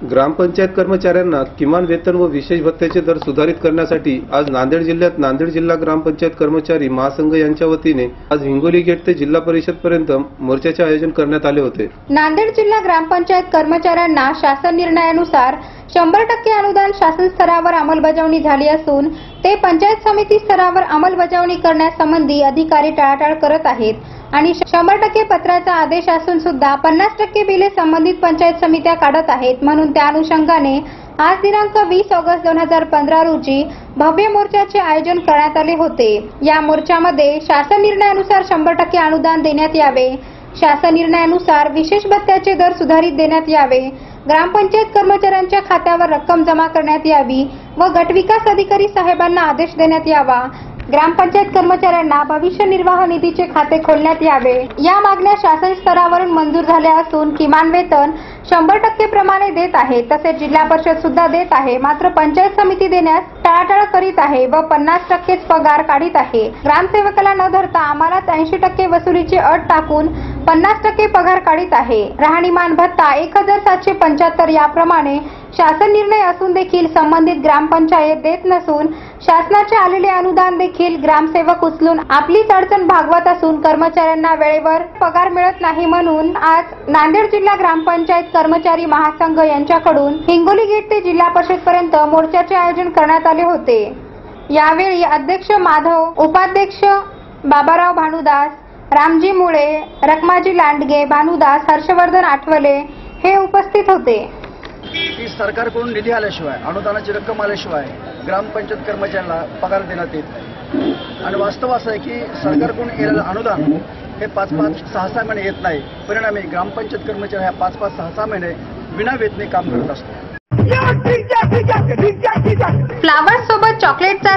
ग्रामपंचायत कर्मचाऱ्यांना किमान वेतन व विशेष भत्त्याचे दर सुधारित करण्यासाठी आज नांदेड जिल्ह्यात नांदेड जिल्हा ग्रामपंचायत कर्मचारी महासंघ यांच्या वतीने आज हिंगोली गेट ते जिल्हा परिषद पर्यंत मोर्चाचे आयोजन करण्यात आले होते. नांदेड जिल्हा ग्रामपंचायत कर्मचाऱ्यांना शासन निर्णयानुसार शंभर टक्के अनुदान शासन स्तरावर अंमलबजावणी झाली असून ते पंचायत समिती स्तरावर अंमलबजावणी करण्यासंबंधी अधिकारी टाळाटाळ करत आहेत. आणि शंभर टक्के पत्राचा आदेश असून सुद्धा पन्नास टक्के बिले संबंधित पंचायत समित्या काढत आहेत. म्हणून त्या अनुषंगाने आज दिनांक वीस ऑगस्ट दोन हजार पंधरा रोजी भव्य मोर्चाचे आयोजन करण्यात आले होते. या मोर्चामध्ये शासन निर्णयानुसार शंभर टक्के अनुदान देण्यात यावे. शासन निर्णयानुसार विशेष भत्त्याचे दर सुधारित देण्यात यावे. ग्रामपंचायत कर्मचाऱ्यांच्या खात्यावर रक्कम जमा करण्यात यावी व गटविकास अधिकारी साहेबांना आदेश देण्यात यावा. ग्रामपंचायत कर्मचाऱ्यांना भविष्य निर्वाह निधीचे खाते खोलण्यात यावे. या मागण्या शासन स्तरावरून मंजूर झाल्या असून किमान वेतन शंभर टक्के प्रमाणे देत आहे तसेच जिल्हा परिषद सुद्धा देत आहे. मात्र पंचायत समिती देण्यास टाळाटाळ करीत आहे व पन्नास टक्केच पगार काढीत आहे. ग्रामसेवकाला न धरता आम्हालाच ऐंशी टक्के वसुलीची अट टाकून पन्नास टक्के पगार काढीत आहे. राहणीमान भत्ता एक हजार सातशे पंच्याहत्तर याप्रमाणे शासन निर्णय असून देखील संबंधित ग्रामपंचायत देत नसून शासनाचे आलेले अनुदान देखील ग्रामसेवक उचलून आपलीच अडचण भागवत असून कर्मचाऱ्यांना वेळेवर पगार मिळत नाही म्हणून आज नांदेड जिल्हा ग्रामपंचायत कर्मचारी महासंघ यांच्याकडून हिंगोली गेट ते जिल्हा परिषद पर्यंत मोर्चाचे आयोजन करण्यात आले होते. यावेळी अध्यक्ष माधव उपाध्यक्ष बाबाराव भानुदास रामजी मुळे रखमाजी लांडगे भानुदास हर्षवर्धन आठवले हे उपस्थित होते. की सरकारकडून निधी आल्याशिवाय अनुदानाची रक्कम आल्याशिवाय ग्रामपंचायत कर्मचाऱ्यांना पगार देण्यात येत नाही. आणि वास्तव असं आहे की सरकारकडून येणारं अनुदान हे पाच पाच सहा सहा महिने येत नाही. परिणामी ग्रामपंचायत कर्मचारी ह्या पाच पाच सहा सहा महिने विना वेतनी काम करत असतो फ्लावर्स सोबत चॉकलेटचा